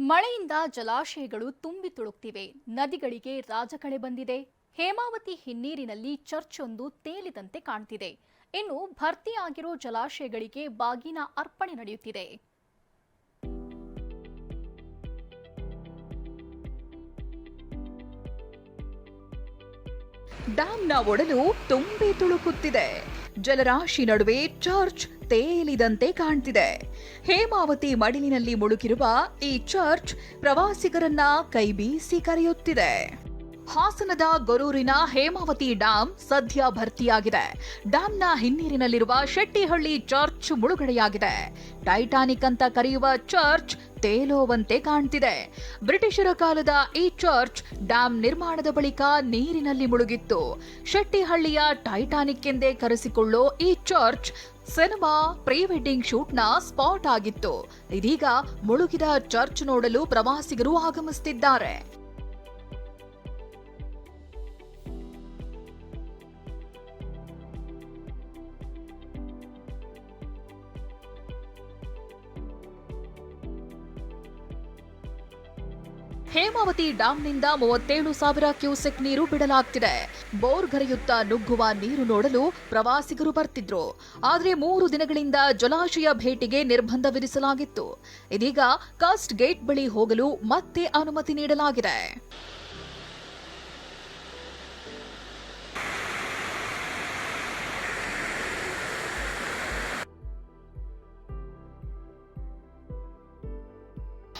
ಮಳೆಯಿಂದ ಜಲಾಶಯಗಳು ತುಂಬಿ ತುಳುಕ್ತಿವೆ. ನದಿಗಳಿಗೆ ರಾಜಕಳೆ ಬಂದಿದೆ. ಹೇಮಾವತಿ ಹಿನ್ನೀರಿನಲ್ಲಿ ಚರ್ಚೊಂದು ತೇಲಿದಂತೆ ಕಾಣ್ತಿದೆ. ಇನ್ನು ಭರ್ತಿಯಾಗಿರೋ ಜಲಾಶಯಗಳಿಗೆ ಬಾಗಿನ ಅರ್ಪಣೆ ನಡೆಯುತ್ತಿದೆ. ಡ್ಯಾಂನ ಒಡಲು ತುಂಬಿ ತುಳುಕುತ್ತಿದೆ. ಜಲರಾಶಿ ನಡುವೆ ಚರ್ಚ್ ತೇಲಿದಂತೆ ಕಾಣ್ತಿದೆ. ಹೇಮಾವತಿ ಮಡಿಲಿನಲ್ಲಿ ಮುಳುಗಿರುವ ಈ ಚರ್ಚ್ ಪ್ರವಾಸಿಗರನ್ನ ಕೈಬೀಸಿ ಕರೆಯುತ್ತಿದೆ. ಹಾಸನದ ಗೊರೂರಿನ ಹೇಮಾವತಿ ಡ್ಯಾಂ ಸದ್ಯ ಭರ್ತಿಯಾಗಿದೆ. ಡ್ಯಾಂನ ಹಿನ್ನೀರಿನಲ್ಲಿರುವ ಶೆಟ್ಟಿಹಳ್ಳಿ ಚರ್ಚ್ ಮುಳುಗಡೆಯಾಗಿದೆ. ಟೈಟಾನಿಕ್ ಅಂತ ಕರೆಯುವ ಚರ್ಚ್ ತೇಲೋವಂತೆ ಕಾಣ್ತಿದೆ. ಬ್ರಿಟಿಷರ ಕಾಲದ ಈ ಚರ್ಚ್ ಡ್ಯಾಂ ನಿರ್ಮಾಣದ ಬಳಿಕ ನೀರಿನಲ್ಲಿ ಮುಳುಗಿತ್ತು. ಶೆಟ್ಟಿಹಳ್ಳಿಯ ಟೈಟಾನಿಕ್ ಎಂದೇ ಕರೆಸಿಕೊಳ್ಳೋ ಈ ಚರ್ಚ್ ಸಿನಿಮಾ ಪ್ರೀ ವೆಡ್ಡಿಂಗ್ನ ಸ್ಪಾಟ್ ಆಗಿತ್ತು. ಇದೀಗ ಮುಳುಗಿದ ಚರ್ಚ್ ನೋಡಲು ಪ್ರವಾಸಿಗರು ಆಗಮಿಸುತ್ತಿದ್ದಾರೆ ಹೇಮಾವತಿ ಡ್ಯಾಂನಿಂದ ಮೂವತ್ತೇಳು ಸಾವಿರ ಕ್ಯೂಸೆಕ್ ನೀರು ಬಿಡಲಾಗ್ತಿದೆ. ಬೋರ್ ಗರೆಯುತ್ತಾ ನುಗ್ಗುವ ನೀರು ನೋಡಲು ಪ್ರವಾಸಿಗರು ಬರ್ತಿದ್ರು. ಆದರೆ ಮೂರು ದಿನಗಳಿಂದ ಜಲಾಶಯ ಭೇಟಿಗೆ ನಿರ್ಬಂಧ ವಿಧಿಸಲಾಗಿತ್ತು ಇದೀಗ ಕಾಸ್ಟ್ ಗೇಟ್ ಬಳಿ ಹೋಗಲು ಮತ್ತೆ ಅನುಮತಿ ನೀಡಲಾಗಿದೆ.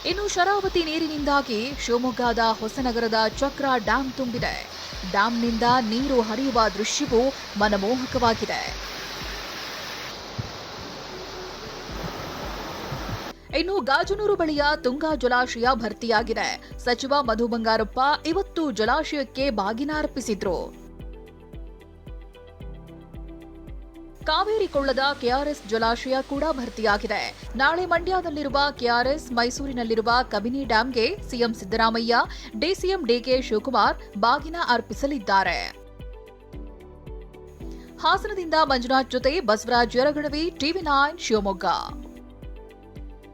ಇನ್ನು ಶರಾವತಿ ನೀರಿನಿಂದಾಗಿ ಶಿವಮೊಗ್ಗದ ಹೊಸನಗರದ ಚಕ್ರ ಡ್ಯಾಂ ತುಂಬಿದೆ. ಡ್ಯಾಂನಿಂದ ನೀರು ಹರಿಯುವ ದೃಶ್ಯವೂ ಮನಮೋಹಕವಾಗಿದೆ. ಇನ್ನು ಗಾಜನೂರು ಬಳಿಯ ತುಂಗಾ ಜಲಾಶಯ ಭರ್ತಿಯಾಗಿದೆ. ಸಚಿವ ಮಧು ಬಂಗಾರಪ್ಪ, ಇವತ್ತು ಜಲಾಶಯಕ್ಕೆ ಬಾಗಿನ ಅರ್ಪಿಸಿದ್ರು. ಕಾವೇರಿ ಕೊಳ್ಳದ ಕೆಆರ್ಎಸ್ ಜಲಾಶಯ ಕೂಡ ಭರ್ತಿಯಾಗಿದೆ. ನಾಳೆ ಮಂಡ್ಯದಲ್ಲಿರುವ ಕೆಆರ್ಎಸ್, ಮೈಸೂರಿನಲ್ಲಿರುವ Kabini ಡ್ಯಾಂಗೆ CM Siddaramaiah, DCM DK Shivakumar ಬಾಗಿನ ಅರ್ಪಿಸಲಿದ್ದಾರೆ. ಹಾಸನದಿಂದ ಮಂಜುನಾಥ್ ಜೊತೆ ಬಸವರಾಜ್ ಯರಗಣವಿ, ಟಿವಿ ನೈನ್ ಶಿವಮೊಗ್ಗ.